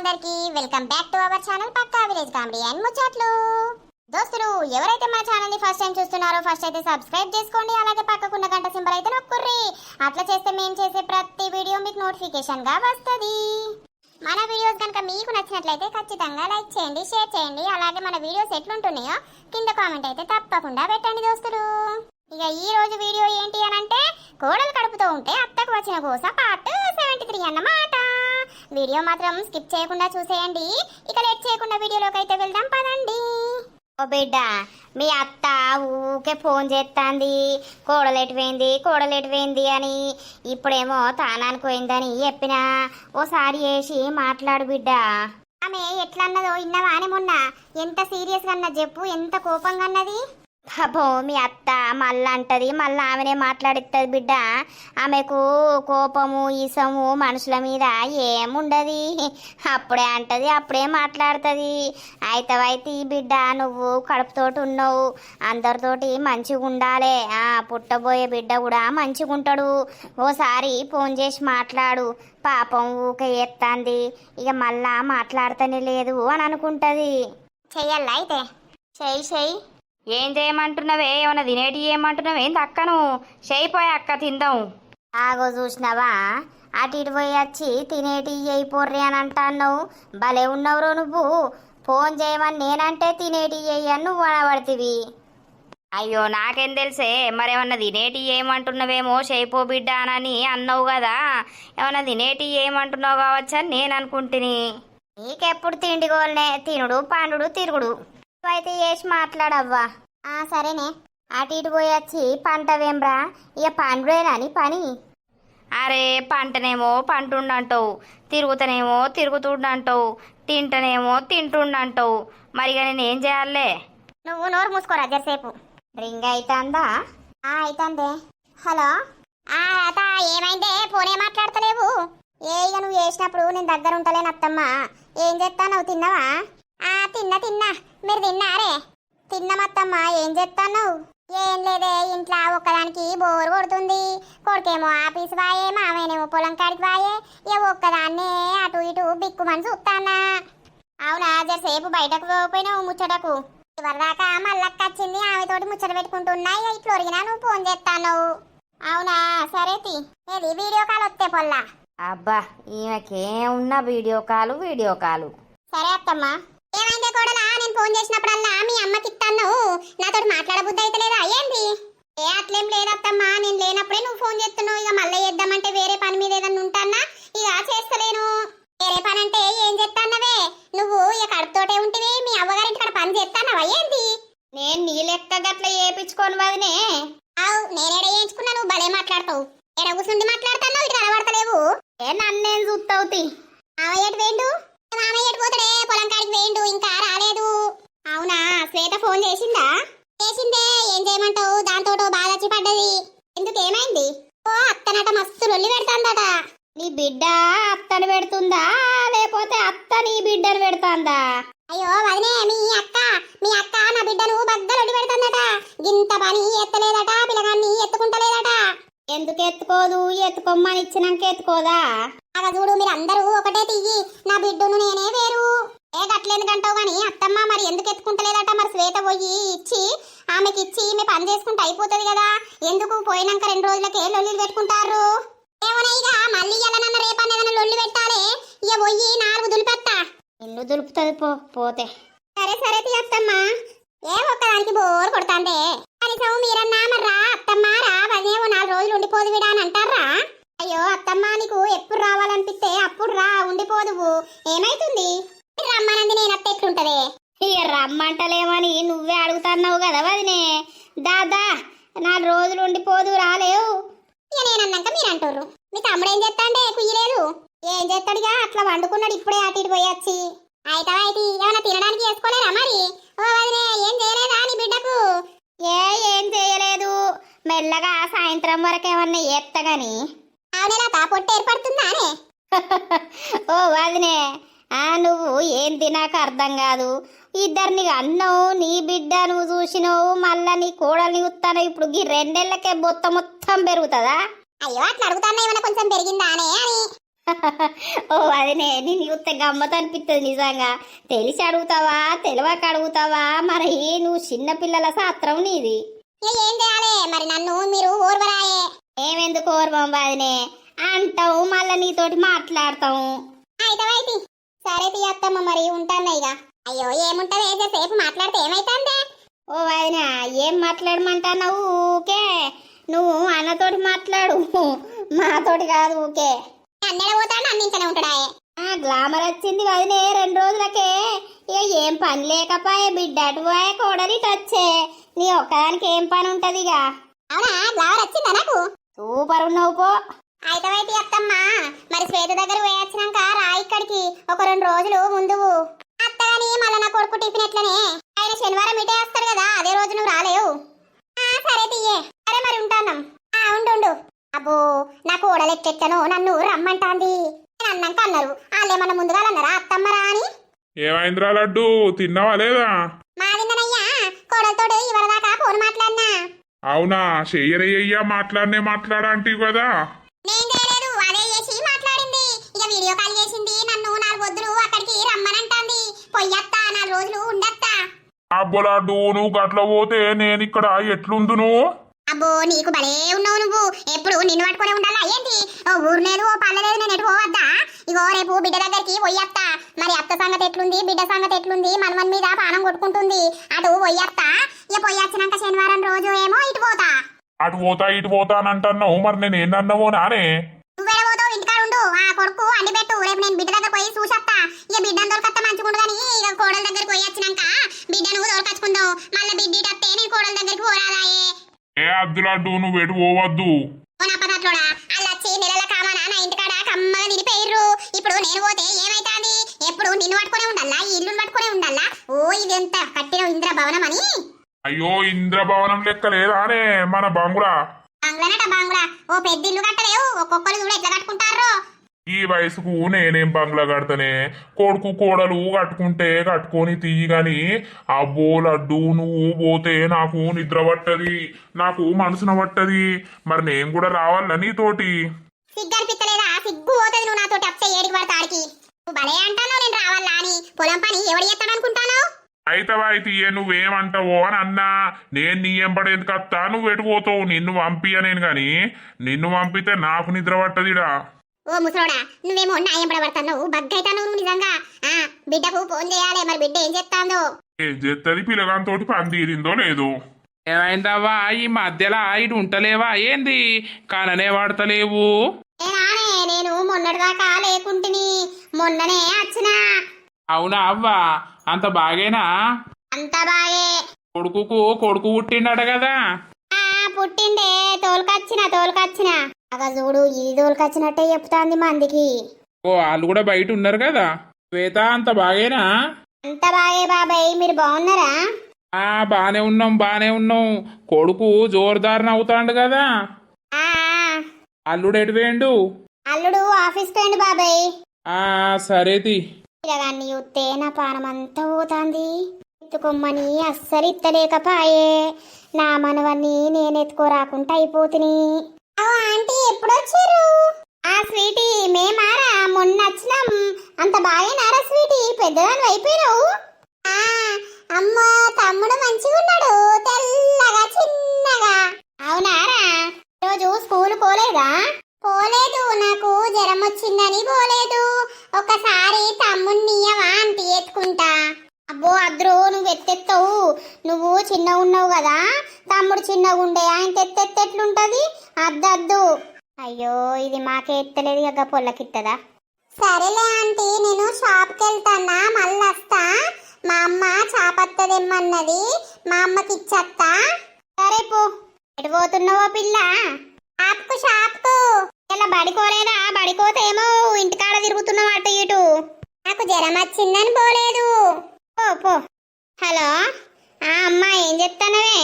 అందరికి welcome back to our channel Pakka village comedy and ముచ్చట్లు. దోస్తులు ఎవరైతే మన ఛానల్ని ఫస్ట్ టైం చూస్తున్నారో ఫస్ట్ అయితే సబ్స్క్రైబ్ చేసుకోండి అలాగే పక్కకున్న గంట సింబల్ అయితే నొక్కుర్రి. అట్లా చేస్తే మేము చేసే ప్రతి వీడియో మీకు నోటిఫికేషన్గా వస్తది. మన వీడియోస్ కనుక మీకు నచ్చినట్లయితే ఖచ్చితంగా లైక్ చేయండి షేర్ చేయండి అలాగే మన వీడియోస్ ఎట్లుంటున్నాయో కింద కామెంట్ అయితే తప్పకుండా పెట్టండి దోస్తులు. ఇక ఈ రోజు వీడియో ఏంటి అని అంటే కోడలు కడుపుతూ ఉంటే అత్తకు వచ్చిన కోస పార్ట్ సెవెంటీ త్రీ అన్నమాట. వీడియో మాత్రం స్కిప్ చేయకుండా చూసేయండి. ఇక లేట్ చేయకుండా వీడియోలోకి అయితే వెళ్దాం పదండి. ఓ బిడ్డ మీ అత్త ఊకే ఫోన్ చేస్తాంది కోడలేటి పోయింది అని. ఇప్పుడేమో తానానికి పోయిందని చెప్పిన. ఓసారి వేసి మాట్లాడు బిడ్డ. ఆమె ఎట్లా అన్నదో ఇన్నవా అని మొన్న? ఎంత సీరియస్గా అన్నది చెప్పు ఎంత కోపంగా అన్నది? పాపం మీ అత్త మళ్ళా అంటది మళ్ళీ ఆమెనే మాట్లాడిస్తుంది బిడ్డ. ఆమెకు కోపము ఈసము మనుషుల మీద ఏముండది. అప్పుడే అంటది అప్పుడే మాట్లాడుతుంది. అయితవైతే ఈ బిడ్డ నువ్వు కడుపుతోటి ఉన్నావు. అందరితోటి మంచిగా ఉండాలి ఆ పుట్టబోయే బిడ్డ కూడా మంచిగా ఉంటాడు ఓసారి ఫోన్ చేసి మాట్లాడు. పాపం ఊకే ఎత్తాంది. ఇక మళ్ళా మాట్లాడతానే లేదు అని అనుకుంటది చెయ్యాలా అయితే? చెయ్యి చెయ్యి. ఏం చేయమంటున్నావే ఏమన్నా తినేటి ఏమంటున్నావే? ఏంది అక్కను? చేయిపోయి అక్క తిందాం. ఆగో చూసినావా? అటు ఇటు పోయి వచ్చి తినేటి పొర్రి అని అంటావు భలే ఉన్నవరు నువ్వు. ఫోన్ చేయమని నేనంటే తినేటి అని నువ్వు అనబడుతుంది అయ్యో నాకేం తెలుసే? మరేమన్నా తినేటి ఏమంటున్నావేమో చేయిపో బిడ్డ అని అన్నావు కదా. ఏమన్నా తినేటి ఏమంటున్నావు కావచ్చు అని నేను అనుకుంటుని. నీకెప్పుడు తిండి గోల్నే? తినుడు పండుడు తిరుగుడు. అయితే చేసి మాట్లాడవ్వా? ఆ సరేనే. అటు ఇటు పోయి వచ్చి పంట వేంబ్రా. ఇక పండుడేనాని పని? అరే పంటనేమో పంటుండంటావు. తిరుగుతానేమో తిరుగుతుండంటావు. తింటనేమో తింటుండంటావు. మరి ఇక నేను ఏం చేయాలే? నువ్వు నోరు మూసుకోరా జరసేపు. రింగ్ అయితందా? ఆ అయితందే. హలో? ఆ అత ఏమైందే? ఫోనే మాట్లాడతలేవు. ఏ ఇక నువ్వు చేసినప్పుడు నేను దగ్గర ఉంటలేను అత్తమ్మ ఏం చేస్తావు తిన్నావా? ఆ తిన్నా తిన్నా. మీరు తిన్నారే? తిన్నామత్తమ్మ ఏం చేస్తావు ఏం లేదే ఇంట్లో ఒక్కదానికి బోరు కొడుతుంది. కొడుకేమో ఆఫీస్ వాయే మామయ్యనేమో పొలం కాడికి వాయే ఇక ఒక్కదాన్నే అటు ఇటు బిక్కుమని చూస్తానా అవునా జరసేపు బయటకు పోయినావు ముచ్చటకు? ఇవరిదాకా మల్లక్క వచ్చింది ఆమెతోటి ముచ్చట పెట్టుకుంటున్నా ఇక ఇట్లా ఒరిగినా నువ్వు ఫోన్ చేస్తాను అవునా సరే తి. ఏది వీడియో కాల్ వస్తే పొల్లా? అబ్బా ఈమెకేం ఉన్న వీడియో కాలు వీడియో కాలు. సరే అత్తమ్మా. ఏమైందే కోడలా? నేను ఫోన్ చేసినప్పుడల్లా మీ అమ్మకి ఇస్తాను మాట్లాడబుద్ధి అయితే లేదా ఏంది? ఏ అట్లేం లేదత్తమ్మా నేను లేనప్పుడే నువ్వు ఫోన్ చేస్తున్నావు. ఇక మళ్ళీ చేద్దామంటే వేరే పని మీద ఏదన్నా ఉంటానా? ఇక చేస్తలేను. వేరే పని అంటే ఏం చేస్తానవే నువ్వు ఇక కడుపుతోటే ఉంటివి మీ అవ్వగారింటి కాడ పని చేస్తానవా ఏంది? నేను నీ లెక్క గట్ల చేపించుకోను వదినే. అవు నేనేడ చేయించుకున్నా నువ్వు భలే మాట్లాడతావు. ఎడ కూర్చుండి మాట్లాడుతున్నావు ఇటు కనబడతలేవు. ఏ నన్నేం చూస్తావు తి. వేండు? మామయ్య ఎటు పోతాడే? పొలం కాడికి వేయండు ఇంకా రాలేదు. అవునా? శ్వేత ఫోన్ చేసిందా? చేసిందే. ఏం చేయమంటావు? దాంతో బాధ వచ్చి పడ్డది. ఎందుకు ఏమైంది? ఓ అత్తనట మస్తు లొల్లి పెడతాందట. నీ బిడ్డ అత్తని పెడుతుందా? లేకపోతే అత్త నీ బిడ్డను పెడుతుందా? అయ్యో వదినే మీ అక్క మీ అక్క నా బిడ్డను బగ్గ లొల్లి పెడుతుందట. గింత పని ఎత్తలేదట పిల్లగాన్ని ఎత్తుకుంటలేదట. ఎందుకు ఎత్తుకోదు? ఎత్తుకోమ్మని ఇచ్చినాక ఎత్తుకోదా? అగ చూడు మీరు అందరూ ఒకటే తీయి నా బిడ్డను నేనే వేరు. ఏ గట్లేందుకంటావు గాని అత్తమ్మ మరి ఎందుకు ఎత్తుకుంటలేదట మరి శ్వేత పోయి ఇచ్చి ఆమెకి ఇచ్చి ఈమె పని చేసుకుంటే అయిపోతుంది కదా. ఎందుకు పోయినాక రెండు రోజులకే లొల్లి పెట్టుకుంటారు? ఏమన్నా ఇక మళ్ళీ ఎలానన్న రేపన్న ఏదైనా లొల్లి పెట్టాలి. ఇక పోయి నాలుగు దులిపెత్తా. ఇల్లు దులుపుతుంది పో పోతే. సరే సరే తీ అత్తమ్మ. ఏ ఒక్కదానికి బోర్ కొడుతాందే. కనీసం మీరన్నా మరి రా అత్తమ్మ రా ఓ నాలుగు రోజులు ఉండిపోదు విడా అని అంటారా? అయ్యో అత్తమ్మ నీకు ఎప్పుడు రావాలనిపిస్తే అప్పుడు రా ఉండిపోదువు ఏమైతుంది? రమ్మనంది నేను అత్త ఎట్లుంటదే? ఇక రమ్మంటలేమని నువ్వే అడుగుతున్నావు కదా వదినే. దాదా నాలుగు రోజులు ఉండిపోదు రాలేవు. ఇక నేనన్నాక మీరు అంటారు మీ తమ్ముడు ఏం చేస్తాండే? కుయ్యలేదు. ఏం చేస్తాడుగా అట్లా వండుకున్నాడు ఇప్పుడే అటు ఇటు పోయొచ్చి అయితే అయితే? ఏమైనా తినడానికి వేసుకోలేరా మరి? ఓ వదినే ఏం చేయలేదా నీ బిడ్డకు? ఏ ఏం చేయలేదు. మెల్లగా సాయంత్రం వరకు ఏమన్నా ఎత్తగాని అవునేలా పొట్టు ఏర్పడుతుందా అనే ఓ వదినే ఆ నువ్వు ఏం తినాక అర్థం కాదు. ఇద్దరిని అన్నావు నీ బిడ్డ నువ్వు చూసినావు మళ్ళా నీ కోడల్ని ఉత్తాను ఇప్పుడు ఈ రెండేళ్ళకే బొత్త మొత్తం పెరుగుతుందా? అయ్యో అట్లా అడుగుతాన్నా ఏమైనా కొంచెం పెరిగిందా అనే. ఓ అదినే నేను చూస్తే గమ్మత అనిపిస్తుంది నిజంగా. తెలిసి అడుగుతావా తెలియక అడుగుతావా? మరి నువ్వు చిన్న పిల్లల సాత్రం నీది. ఏం చేయాలి? మరి నన్ను మీరు ఓర్వరాయే. ఏమెందుకు ఓర్వం బాదినే అంటావు మళ్ళీ నీతోటి మాట్లాడతాము అయితే సరే తీయత్తమ్మ మరి ఉంటాను ఇక. అయ్యో ఏముంటది? సేపు మాట్లాడితే ఏమైతుందే? ఓ వదిన ఏం మాట్లాడమంటున్నావు ఊకే. నువ్వు అన్నతోటి మాట్లాడు. మాతోటి కాదు ఊకే. అన్నెల పోతాడు అన్నించనే ఉంటాడాయే ఆ గ్లామర్ వచ్చింది వదినే రెండు రోజులకే. ఇక ఏం పని లేకపాయే బిడ్డ అటు పోయే కోడలి నీ ఒక్కదానికి ఏం పని ఉంటది ఇక అవునా? గ్లావర్ వచ్చిందా నాకు? సూపర్ ఉన్నావు పో. అయితే అయితే అత్తమ్మ మరి శ్వేత దగ్గర పోయొచ్చినాక రా ఇక్కడికి. ఒక రెండు రోజులు ముందు అత్తగాని మళ్ళీ నా కొడుకు టిఫిన్ ఎట్లనే? ఆయన శనివారం ఇటే వస్తాడు కదా అదే రోజు నువ్వు రాలేవు. సరే తీయే. సరే మరి ఉంటాను. ఉండు ఉండు. అబ్బో నా కోడలు ఎట్టెట్టను నన్ను రమ్మంటాంది. నేను అన్నాక అన్నారు. వాళ్ళేమన్నా ముందుగా అన్నారా? అత్తమ్మరా అని. ఏమైందిరా లడ్డు? తిన్నావా లేదా? మా విన్ననయ్యా కోడలతోడు ఇవరదాకా ఫోన్ మాట్లాడినా. అవునా? చెయ్యరయ్యా మాట్లాడనే మాట్లాడంటివి కదా. నేను చేయలేదు అదే చేసి మాట్లాడింది. ఇక వీడియో కాల్ చేసింది నన్ను నాలుగు వద్దులు అక్కడికి రమ్మనంటాంది. పొయ్యత్తా నాలుగు రోజులు ఉండత్తా. అబ్బో లడ్డు నువ్వు గట్ల పోతే నేను ఇక్కడ ఎట్లుందును? అబ్బో నీకు భలే ఉన్నావు నువ్వు. ఎప్పుడు నిన్ను పట్టుకునే ఉండాలా? ఏంటి ఓ ఊరు లేదు ఓ పల్లె లేదు నేను ఎటు పోవద్దా? ఇగో రేపు బిడ్డ దగ్గరికి పోయత్తా మరి అత్త సంగతి ఎట్లుంది? బిడ్డ సంగతి ఎట్లుంది? మనవన్ మీద పానం కొట్టుకుంటుంది. అటు పోయత్తా ఇక పోయొచ్చినాక శనివారం రోజు ఏమో ఇటు పోతా. అటు పోతా ఇటు పోతా అని అంటున్నావు. మరి నేను ఏందన్నావో నానే? నువ్వేడ పోతావు? ఇంటికాడ ఉండు. ఆ కొడుకు పెట్టు. రేపు నేను బిడ్డ దగ్గర పోయి చూసత్తా. ఇక బిడ్డను దొరకత్తా మంచుకుంటు కానీ ఇక కోడల దగ్గరికి పోయి వచ్చినాక బిడ్డను దొరకచ్చుకుందాం మళ్ళీ బిడ్డ ఇటత్తే నేను కోడల దగ్గరికి పోరాదాయే. ఏ నువ్వు ఎటు పోవద్దు. ఓ నా పదట్లోడా అల్లొచ్చి నెలల కామనా నా ఇంటికాడ కమ్మగా ఇప్పుడు నేను పోతే ఏమైతాంది? ఎప్పుడు నిన్ను పట్టుకునే ఉండాలా? ఈ ఇల్లు పట్టుకునే ఉండాలా? ఓ ఇది ఎంత కట్టిన ఇంద్ర భవనం అని? అయ్యో ఇంద్రభవనం లెక్క లేదానే మన బంగుళా బంగ్లానట బంగ్లా. ఓ పెద్ద ఇల్లు కట్టలేవు. ఒక్కొక్కరు చూడు ఎట్లా కట్టుకుంటారో ఈ వయసుకు నేనేం బంగ్లా కడతానే? కొడుకు కోడలు కట్టుకుంటే కట్టుకొని తీయి గాని అబ్బో లడ్డు నువ్వు పోతే నాకు నిద్ర పట్టది నాకు మనసున పట్టది మరి నేను కూడా రావాలా నీతోటి? సిగ్గు అనిపించలేదా సిగ్గు పోతుంది నువ్వు నాతో అప్సే ఏడికి పడతాడికి భలే అంటాను నేను రావాలా అని? పొలం పని ఎవడు చేస్తాడు అనుకుంటాను? అయితవా అయితే ఏ నువ్వేమంటావో అని అన్నా. నేను నీ ఎంబడి ఎందుకు అత్తా. నువ్వు ఎటు పోతావు? నిన్ను పంపియనేను గాని. నిన్ను పంపితే నాకు నిద్ర పట్టదిడా ఓ ముసలోడా నువ్వేమో బగ్గైతాను నువ్వు నిజంగా? ఆ బిడ్డకు ఫోన్ చేయాలి మరి బిడ్డ ఏం చేస్తాందో? ఏం చేస్తుంది పిల్లగాంతోటి పని తీరిందో లేదో. ఏమైందవ్వా? ఈ మధ్యలో ఇటు ఉంటలేవా? ఏంది? కననే వాడతలేవు. నేనానే నేను మొన్నటిదాకా లేకుంటిని. మొన్ననే వచ్చినా అవునా అవ్వా? అంత బాగేనా? అంత బాగే. కొడుకుకు కొడుకు పుట్టిండట కదా? ఆ పుట్టిండే. తోలుకొచ్చిన తోలుకొచ్చిన. అగ చూడు ఇది తోలుకొచ్చినట్టే చెప్తాంది మందికి. ఓ వాళ్ళు కూడా బయట ఉన్నారు కదా? శ్వేత అంత బాగేనా? అంత బాగే బాబాయ్ మీరు బాగున్నారా? ఆ బానే ఉన్నాం బానే ఉన్నాం. కొడుకు జోరుదారిన అవుతాండు కదా? అల్లుడు ఎటు వేయండు? అల్లుడు ఆఫీస్ పోయిండు బాబాయ్. ఆ సరేది పిల్లగాన్ని చూస్తే నా పానం అంతా పోతాంది. ఎత్తుకొమ్మని అస్సలు ఇత్తలేకపాయే. నా మనవన్ని నేను ఎత్తుకోరాకుంటా అయిపోతుని. ఆంటీ ఎప్పుడు వచ్చారు ఆ స్వీటీ మేమారా మొన్న వచ్చినాం అంత బాగేనారా స్వీటీ? పెద్దదాన్ని అయిపోయినావు? అమ్మ తమ్ముడు మంచిగా ఉన్నాడు తెల్లగా చిన్నగా అవునారా రోజు స్కూల్ పోలేదా? పోలేదు నాకు జ్వరం వచ్చిందని పోలేదు. ఒకసారి తమ్ముణ్ణి ఆంటీ ఎత్తుకుంటా. అబ్బో అద్రో నువ్వు ఎత్తెత్తవు. నువ్వు చిన్నగా ఉన్నావు కదా. తమ్ముడు చిన్నగా ఉండే ఆయన తెత్తెత్తెట్లుంటది అద్దద్దు. అయ్యో ఇది మాకే ఎత్తలేదు ఇక పొల్లకిత్తదా? సరేలే ఆంటీ నేను షాప్కి వెళ్తానా మళ్ళీ వస్తా మా అమ్మ చాపత్తదేమన్నది మా అమ్మకి ఇచ్చత్తా సరే పో. ఎటు పోతున్నావో పిల్ల? ఆపుకు షాప్కు ఇలా బడికోలేదా బడికోతేమో ఇంటికాడ తిరుగుతున్నావు అటు ఇటు. నాకు జ్వరం వచ్చిందని పోలేదు. పో పో. హలో? ఆ అమ్మా ఏం చెప్తానవే?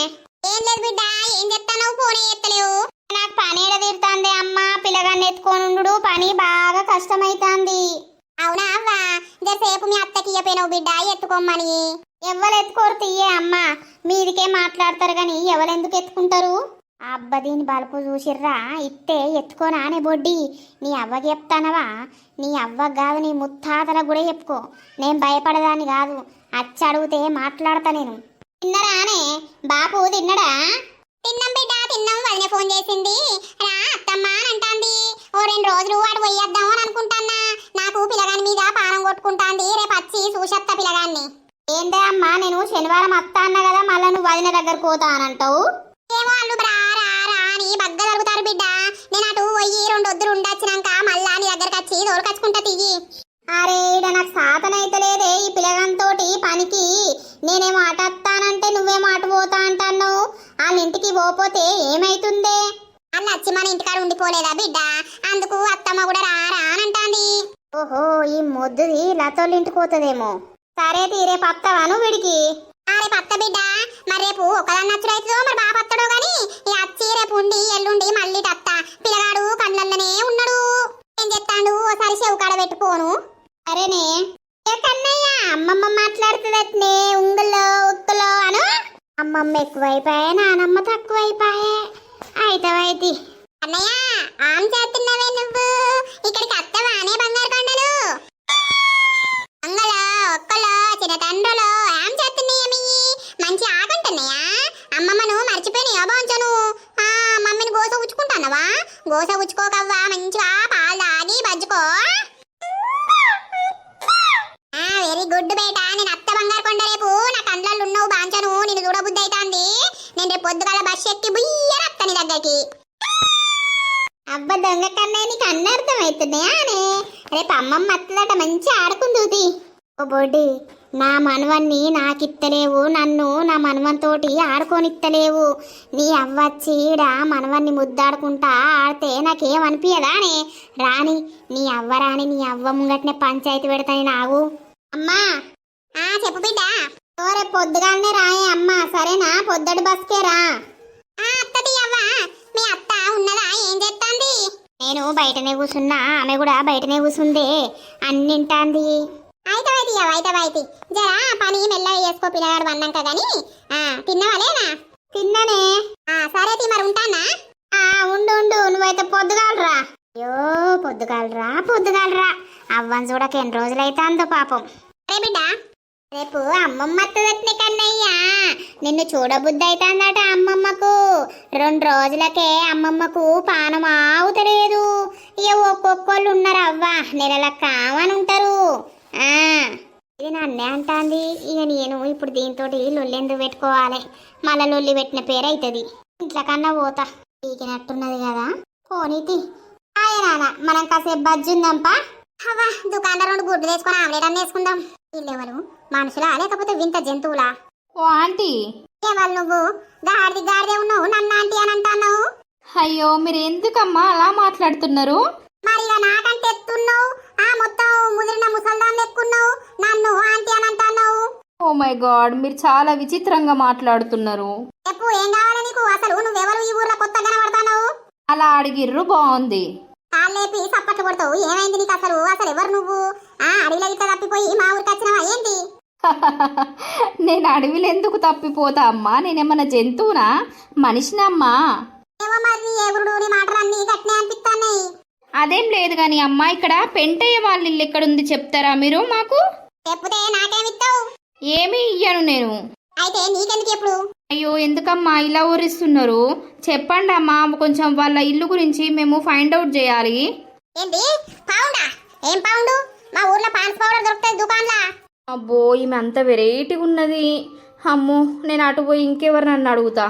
ఏం లేదు బిడ్డ ఏం చెప్తానవు ఫోన్ ఎత్తలేవు. నాకు పని ఏడ తీరుతుంది అమ్మ? పిల్లగాన్ని ఎత్తుకోనుండు పని బాగా కష్టమైతాంది. అవునా అవ్వా? ఇంతసేపు మీ అత్తకి ఇయ్యపోయినావు బిడ్డ ఎత్తుకోమని ఎవ్వరు ఎత్తుకోరు తీయే అమ్మ. మీదికే మాట్లాడతారు కానీ ఎవరెందుకు ఎత్తుకుంటారు? అబ్బ దీని బలుపు చూసిర్రా? ఇత్తే ఎత్తుకోనానే బొడ్డి. నీ అవ్వకి చెప్తానవా? నీ అవ్వ కాదు నీ ముత్తాతల కూడా చెప్పుకో. నేను భయపడదాన్ని కాదు. అచ్చి అడిగితే మాట్లాడతా నేను. తిన్నరానే బాపు తిన్నడా? తిన్నాం బిడ్డ తిన్నాం. వదిన ఫోన్ చేసింది. రా అత్తమ్మ అని అంటాంది. ఓ రెండు రోజులు వాడు పోయేద్దాం అని అనుకుంటాన్నా. నాకు పిల్లగాని మీద పానం కొట్టుకుంటాంది. రేపు వచ్చి చూసత్తా పిల్లగాన్ని. ఏందే అమ్మా నేను శనివారం వస్తా అన్నా కదా మళ్ళీ నువ్వు వదిన దగ్గరకు పోతా అని అంటావు? ఏమో వాళ్ళు రా రా రా అని బగ్గ జరుగుతారు బిడ్డ. నేను అటు పోయి రెండు వద్దులు ఉండొచ్చినాక మళ్ళా నీ దగ్గరకు వచ్చి దొరకచ్చుకుంటా తియ్యి. అరే ఈడ నాకు సాతనైతే లేదే ఈ పిల్లగాంతోటి పనికి. నేనేమో అటు వస్తానంటే నువ్వేమో అటు పోతా అంటున్నావు. వాళ్ళ ఇంటికి పోపోతే ఏమైతుందే? వాళ్ళు వచ్చి మన ఇంటికాడ ఉండిపోలేదా బిడ్డ? అందుకు అత్తమ్మ కూడా రారా అని అంటాంది. ఓహో ఈ మొద్దుది లతోళ్ళ ఇంటికి పోతుందేమో. సరే తీరే పత్తవాను వీడికి? అరే పత్త బిడ్డ. మరి రేపు ఒకదాన్ని నచ్చుడైతుందో మరి బాగా పత్తడో గాని? ఈ అచ్చి రేపు ఉండి ఎల్లుండి మళ్ళీ తత్త. పిల్లగాడు కండ్లల్లనే ఉన్నాడు. ఏం చెప్తాడు ఓసారి చెవు కాడ పెట్టుకోను అరేనే. ఏ కన్నయ్య? అమ్మమ్మ మాట్లాడుతుందట్నే ఉంగులో ఉత్తులో అను. అమ్మమ్మ ఎక్కువైపాయే నానమ్మ తక్కువైపాయే. అయితవైతి అన్నయ్య ఆమె చేస్తున్నావే నువ్వు. ఇక్కడికి అత్తవానే బంగారు కొండలు? అంగలో ఒక్కలో చిన్న తండ్రులో ఏం చేస్తున్నాయి? మంచి ఆగుంటున్నాయా అమ్మమ్మను మర్చిపోయినాయా బాంచను? ఆ మమ్మీని గోస ఉచ్చుకుంటానవా? గోస ఉచ్చుకోకవ్వా మంచిగా పాలు తాగి బజ్జుకో. వెరీ గుడ్ బేట నేను అత్త బంగారు కొండ రేపు. నా కండ్లలో ఉన్నావు బాంచను నేను చూడబుద్ధి అవుతాంది నేను రేపు పొద్దుగాల బస్ ఎక్కి బుయ్య నీ దగ్గరికి. అబ్బ దొంగ కన్నా నీకు అన్న అవుతుంది అనే రేపు అమ్మమ్మ అత్తదట మంచి ఆడుకుంది ఓ బొడ్డి నా మనవన్ని నాకిత్తలేవు నన్ను నా మనవన్తోటి ఆడుకోనిత్తలేవు. నీ అవ్వచ్చీడ మనవన్ని ముద్దాడుకుంటా ఆడితే నాకేం అనిపించదా అనే? రాని నీ అవ్వ రాని నీ అవ్వ ముంగట్నే పంచాయతీ పెడతాని నాగు. అమ్మా! ఆ చెప్పు బిడ్డ. ఓ రేపు పొద్దుగానే రాయే అమ్మా. సరేనా? పొద్దటి బస్కే రా. అత్తది అవ్వ. మీ అత్త ఉన్నదా? ఏం చేస్తాంది నేను బయటనే కూర్చున్నా ఆమె కూడా బయటనే కూర్చుందే అన్నింటాంది. అయితే అవ్వ అయితే వైతి జరా పని మెల్లగా చేసుకో పిల్లగాడు అన్నాక గాని. ఆ తిన్నవాలేనా తిన్ననే. సరే తీ మరి ఉంటానా? ఉండు ఉండు. నువ్వైతే పొద్దుగాలరా. అయ్యో పొద్దుగాలరా పొద్దుగాలరా. అవ్వని చూడక ఎన్ని రోజులైతే అందో పాపం. రే బిడ్డ రేపు అమ్మమ్మ అత్తదట్నే కన్నయ్యా. నిన్ను చూడబుద్ధి అవుతుందట అమ్మమ్మకు. రెండు రోజులకే అమ్మమ్మకు పానం ఆవుతలేదు. ఇక ఒక్కొక్కళ్ళు ఉన్నారు అవ్వ నెలల కామని ఉంటారు ఆ. ఇది నన్నే అంటాంది. ఇక నేను ఇప్పుడు దీంతో లొల్లెందుకు పెట్టుకోవాలి? మళ్ళా లొల్లి పెట్టిన పేరు అవుతుంది ఇంట్లో కన్నా పోతా. పీకినట్టున్నది కదా. పోనీతి హాయ్ నాన్న మనం కాసేపు బజ్జుందాంపా అవ్వా దుకాణంలో రెండు గుడ్లు తెచ్చుకొని ఆమ్లెట్ అన్న వేసుకుందాం. వీళ్ళెవరు? మనుషులా? లేకపోతే వింత జంతువులా? ఓ ఆంటీ. ఏవాళ్ళు నువ్వు? గాడిది గాడిదే ఉన్నావు. నన్ను ఆంటీ అని అంటున్నావు? అయ్యో మీరు ఎందుకమ్మా అలా మాట్లాడుతున్నారు? మరి ఇక నాకంటే ఎత్తున్నావు ఆ మొత్తం ముదిరిన ముసల్దాన్ని ఎక్కున్నావు నన్ను ఆంటీ అని అంటున్నావు ఓ మై గాడ్ మీరు చాలా విచిత్రంగా మాట్లాడుతున్నారు. చెప్పు ఏం కావాలి నీకు? అసలు నువ్వెవరు ఈ ఊర్లో కొత్తగా కనబడతావు అలా అడిగిర్రు బాగుంది కాళ్ళేపి సప్పట్లు కొడతావు. ఏమైంది నీకు అసలు? అసలు ఎవరు నువ్వు? ఆ అడవిలో ఇట్లా తప్పిపోయి మా ఊరికి వచ్చినావా? ఏంటి? నేను అడవిలో ఎందుకు తప్పిపోతా అమ్మా? నేనేమన్నా జంతువునా? మనిషినమ్మా ఏమో మరి నీ ఎగురుడు నీ మాటలన్నీ గట్టినే అనిపిస్తాయి అదేం లేదు కానీ అమ్మా ఇక్కడ పెంటయ్య వాళ్ళ ఇల్లు ఎక్కడుంది చెప్తారా మీరు మాకు? చెప్తే నాకేమిస్తావు ఏమీ ఇయ్యను నేను. అయితే నీకెందుకు ఎప్పుడు? అయ్యో ఎందుకమ్మా ఇలా ఊరిస్తున్నారు? చెప్పండి అమ్మా కొంచెం వాళ్ళ ఇల్లు గురించి మేము ఫైండ్ అవుట్ చేయాలి. ఏంటి పౌండా? ఏం పౌండు? మా ఊర్లో పాన్స్ పౌడర్ దొరుకుతుంది దుకాన్లా అబ్బో ఈమె అంత వెరైటీగా ఉన్నది. అమ్మో నేను అటు పోయి ఇంకెవరు నన్ను అడుగుతా?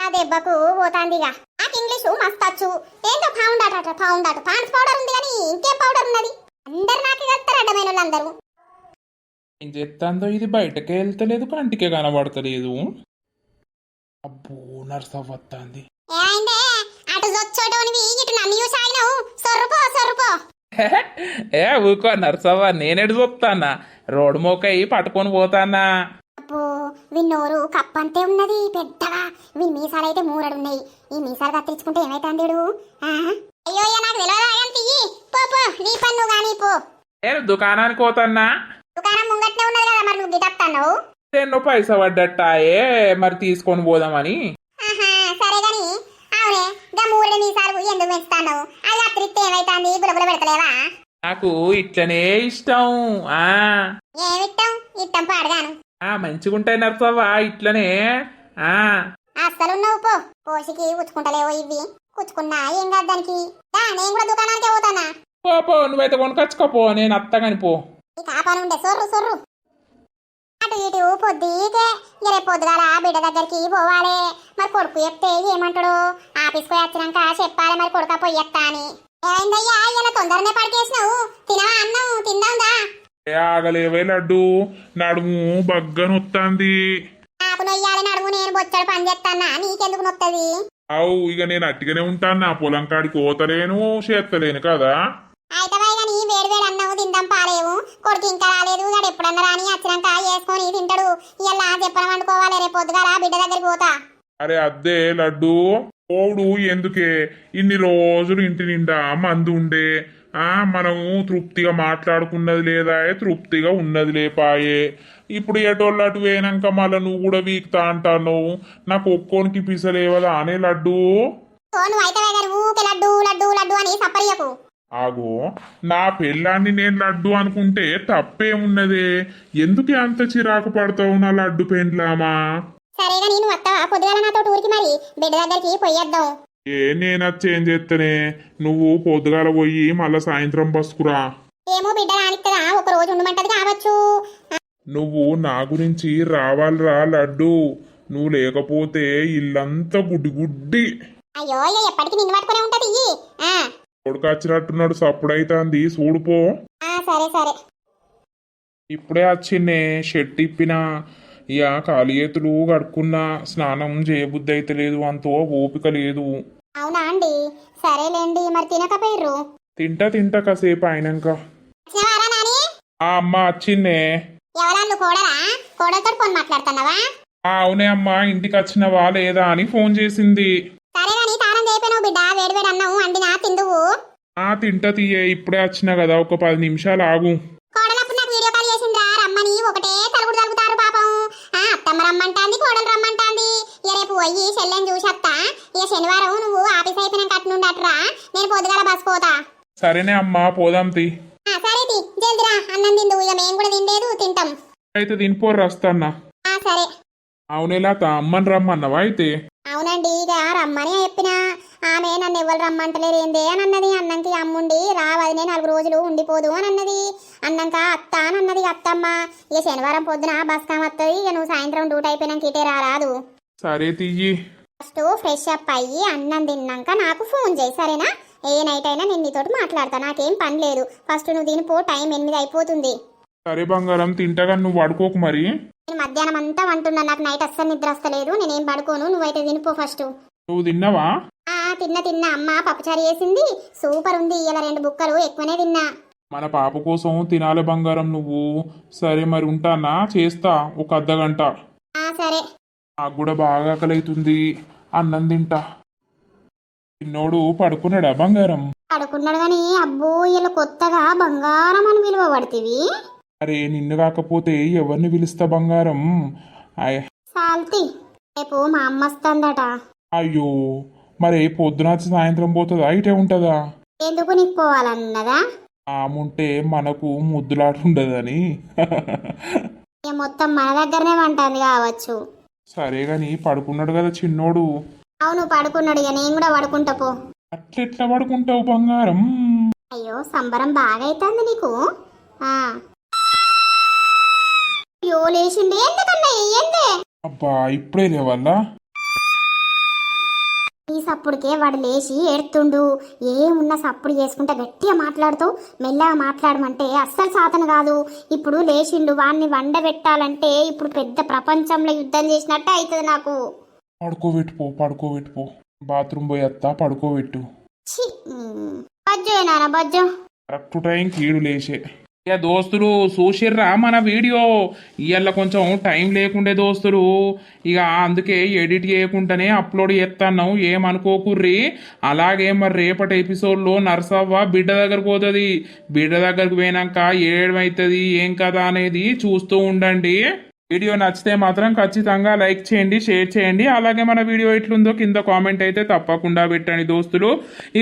ఆ దెబ్బకు పోతాందిగా. నాకు ఇంగ్లీషు మస్తు వచ్చు ఏంటో పౌండ్ అట పౌండ్ అట పాన్స్ పౌడర్ ఉంది కానీ ఇంకేం పౌడర్ ఉన్నది? అందరు నాకు కలుస్తారు అడ్డమైన వాళ్ళందరూ. ఏం చెప్తాందో ఇది బయటకే వెళ్తలేదు కంటికే కనబడతలేదు అబ్బో నర్సవ్వ వత్తాంది. ఏమైందే అటు జొచ్చోటోనివి ఇటు నన్ను చూసి ఆగినావు. సొర్రుపో సొర్రుపో ఏ ఊకో నర్సవ్వ నేనెడు చూస్తానా రోడ్డు మోకయి పట్టుకొని పోతానా? అబ్బో విన్నోరు కప్పంతే ఉన్నది పెద్దగా. విని మీసాలైతే మూరడున్నాయి. ఈ మీసాలు కత్తిరించుకుంటే ఏమైతుంది అయ్యో నాకు తెలియదు పో పో నీ పన్ను గాని పో. నేను దుకాణానికి పోతానా? దుకాణం ముంగట్నే ఉన్నది కదా మరి నువ్వు గిటప్తావు ఎన్నో పైసా పడ్డట్టాయే మరి తీసుకొని పోదామని. ఆహా గా మూడు మీసాలు ఎందుకు పెంచుతాను అది అత్రిస్తే ఏమైతుంది? గులగుల పెడతలేవా? నాకు ఇట్లనే ఇష్టం ఆ. ఏమిట్టం ఇట్టం పాడగాను. ఆ మంచిగుంటాయి నర్సవ్వ ఇట్లనే ఆ. అస్సలున్నావు పో. కోసికి ఉచ్చుకుంటలేవో ఇవి కుచ్చుకున్నా ఏం కాదు దానికి. దా, నేను కూడా దుకాణానికి పోతానా? పో పో నువ్వైతే కొనుకొచ్చుకోపో నేను అత్తగాని పో. ఈ కాపాను ఉండే సొర్రు సొర్రు. అటు ఇటు పొద్దుకే ఇక రేపు పొద్దుగాల బిడ్డ దగ్గరికి పోవాలి. మరి కొడుకు చెప్తే ఏమంటాడు? ఆఫీస్కి పోయి వచ్చినాక చెప్పాలి మరి కొడుక పొయ్యత్తా అని. ఏమైందయ్యా? ఇలా తొందరనే పడికేసినావు. తినవా అన్నం తిందాందా? ఆగలేవే లడ్డు. నడుము బగ్గనొత్తాంది నాకు నొయ్యాలి నడుము నేను బొచ్చడు పని చేస్తానా నీకెందుకు నొత్తది? అవు ఇక నేను అట్టిగానే ఉంటాను నా పొలం కాడికి పోతలేను చేత్తలేను కదా. అయితే కానీ వేడి వేడి అన్నం కొడుకు ఇంకా రాలేదు. వాడు ఎప్పుడన్నా రాని వచ్చినాక వేసుకొని తింటాడు. ఇలా చెప్పడం వండుకోవాలి రేపు పొద్దుగాల బిడ్డ దగ్గరికి పోతా. అరే అద్దే లడ్డు. పోవుడు ఎందుకే? ఇన్ని రోజులు ఇంటి నిండా మందు ఉండే. ఆ మనము తృప్తిగా మాట్లాడుకున్నది లేదా తృప్తిగా ఉన్నది లేపాయే. ఇప్పుడు ఎటోళ్ళు అటు పోయినాక మళ్ళీ నువ్వు కూడా వీక్తా అంటాను నాకు ఒక్కోనికి పిసలేవదా అనే లడ్డు? లడ్డు లడ్డు లడ్డు అని సప్పరియకు ఆగో నా పెళ్ళాన్ని నేను లడ్డు అనుకుంటే తప్పేమున్నదే? ఎందుకే అంత చిరాకు పడతావు నా లడ్డు పెండ్లామా? సరేగా నేను వస్తావా పొద్దుగాల నాతో టూర్కి మరి. బిడ్డ దగ్గరికి పోయేద్దాం ఏ నేను చేంజ్ చేస్తేనే నువ్వు పొద్దుగాల పోయి మళ్ళా సాయంత్రం బస్కురా ఏమో బిడ్డ రానిస్తుందా ఒక రోజు ఉండమంటది కావచ్చు. నువ్వు నా గురించి రావాలిరా లడ్డు. నువ్వు లేకపోతే ఇల్లంతా గుడ్డి గుడ్డి అయ్యో అయ్యో ఎప్పటికీ నిన్ను పట్టుకునే ఉంటది. ఇయ్యి. ఆ కొడుకొచ్చినట్టున్నాడు సప్పుడైతాంది చూడుపో సరే సరే. ఇప్పుడే వచ్చిందే షెట్ ఇప్పిన ఇక ఖాళీ చేతులు కడుక్కున్నా స్నానం చేయబుద్ధి అయితే లేదు అంతో ఓపిక లేదు. అవునా అండి? సరేలేండి మరి తినకపోయిర్రు? తింటా తింటా కాసేపు అయినాక. వచ్చినవారా నాని? ఆ అమ్మ వచ్చిందే ఎవరాళ్ళు కోడరా కోడలతో ఫోన్ మాట్లాడుతున్నావా? ఆ అవునే అమ్మ ఇంటికి వచ్చినవా లేదా అని ఫోన్ చేసింది. ఆ తింటా తీయే ఇప్పుడే వచ్చినా కదా ఒక పది నిమిషాలు ఆగు. కోడలప్పుడు నాకు వీడియో కాల్ చేసిందిరా రమ్మని ఒకటే తలుగుడు తలుగుతారు పాపం. ఆ అత్తమ్మ రమ్మంటాంది కోడలు రమ్మంటాంది. ఇక రేపు పోయి చెల్లెని చూసత్తా. ఇక శనివారం నువ్వు ఆఫీస్ అయిపోయినాక అట్నుండట్రా నేను పొద్దుగాల బస్ పోతా. సరేనే అమ్మా పోదాం తీ. ఆ సరే తి జల్దిరా అన్నం తిందు ఇక మేము కూడా తినలేదు తింటాం. అయితే తినిపోరు వస్తాన్నా. ఆ సరే. అవునేలా అమ్మని రమ్మన్నావా అయితే? అవునండి ఇక రమ్మని చెప్పిన. ఆమె నన్ను ఎవరు రమ్మంటలేరు ఏందే అని అన్నది. అన్నంకి అమ్ముండి రావది నేను నాలుగు రోజులు ఉండిపోదు అని అన్నది. అన్నంక అత్త అని అన్నది అత్తమ్మ. ఇక శనివారం పొద్దున బస్ కామత్తది ఇక నువ్వు సాయంత్రం డ్యూటీ అయిపోయినాక ఇటే రారాదు సరే తీయి. ఫస్ట్ ఫ్రెష్ అప్ అయ్యి అన్నం తిన్నాక నాకు ఫోన్ చేయి సరేనా? ఏ నైట్ అయినా నేను నీతోటి మాట్లాడతా నాకేం పని లేదు. ఫస్ట్ నువ్వు తినిపో టైం ఎనిమిది అయిపోతుంది. సరే బంగారం తింటగా నువ్వు పడుకోకు మరి. నేను మధ్యాహ్నం అంతా వంటున్నా నాకు నైట్ అస్సలు నిద్ర వస్తలేదు. నేనేం పడుకోను నువ్వైతే తినిపో ఫస్ట్. నువ్వు తిన్నావా? ఆ తిన్న తిన్న. అమ్మ పప్పుచారు చేసింది. సూపర్ ఉంది. ఇలా రెండు బుక్కలు ఎక్కువనే తిన్నా. మన పాప కోసం తినాలి బంగారం నువ్వు. సరే మరి ఉంటానా? చేస్తా. ఒక అర్ధ గంట. ఆ సరే. నాకు కూడా బాగా ఆకలైతుంది. అన్నం తింటా. చిన్నోడు పడుకున్నాడా బంగారం? పడుకున్నాడు గాని అబ్బో ఇలా కొత్తగా బంగారం అని విలువ పడుతుంది అరే నిన్ను కాకపోతే ఎవరిని పిలుస్తా బంగారం? సాల్తి రేపు మా అమ్మ వస్తుందట. అయ్యో మరి పొద్దున సాయంత్రం పోతుందా? ఇటే ఉంటుందా? ఎందుకు నీకు పోవాలన్నదా? ఆముంటే మనకు ముద్దులాట ఉండదని మొత్తం మన దగ్గరనే వంటుంది కావచ్చు. సరే గాని పడుకున్నాడు కదా చిన్నోడు. అవును పడుకున్నాడు ఇక నేను కూడా పడుకుంటా పో. అట్లెట్లా పడుకుంటావు బంగారం? అయ్యో సంబరం బాగా అవుతుంది నీకు? ఆ. అయ్యో లేచిండి. ఎందుకన్నా ఏందే? అబ్బా ఇప్పుడే లేవల్లా? ఈ సప్పుడికే వాడు లేచి ఏడుతుండు. ఏమున్న సప్పుడు చేసుకుంటా గట్టిగా మాట్లాడుతూ మెల్లగా మాట్లాడమంటే అస్సలు సాతన కాదు. ఇప్పుడు లేచిండు వాడిని వండబెట్టాలంటే ఇప్పుడు పెద్ద ప్రపంచంలో యుద్ధం చేసినట్టే అవుతుంది నాకు. పడుకోబెట్టుపో పడుకోబెట్టుపో బాత్రూమ్ పోయి వస్తా పడుకోబెట్టు. బజ్జో నాన్న బజ్జో. కరెక్ట్ టైం కీడు లేచే. ఇక దోస్తులు చూసిర్రా మన వీడియో? ఇవాళ కొంచెం టైం లేకుండే దోస్తులు. ఇక అందుకే ఎడిట్ చేయకుండానే అప్లోడ్ చేస్తున్నాం ఏమనుకోకుర్రి? అలాగే మరి రేపటి ఎపిసోడ్లో నర్సవ్వ బిడ్డ దగ్గరకు పోతుంది. బిడ్డ దగ్గరకు పోయినాక ఏమవుతుంది ఏం కదా అనేది చూస్తూ ఉండండి. వీడియో నచ్చితే మాత్రం ఖచ్చితంగా లైక్ చేయండి షేర్ చేయండి. అలాగే మన వీడియో ఎట్లుందో కింద కామెంట్ అయితే తప్పకుండా పెట్టండి దోస్తులు.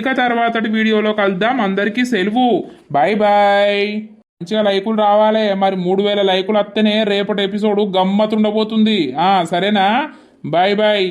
ఇక తర్వాతటి వీడియోలో కలుద్దాం. అందరికీ సెలవు. బాయ్ బాయ్ మంచిగా లైకులు రావాలి. మరి మూడు వేల లైకులు వస్తేనే రేపటి ఎపిసోడ్ గమ్మతుండబోతుంది ఉండబోతుంది సరేనా? Bye bye.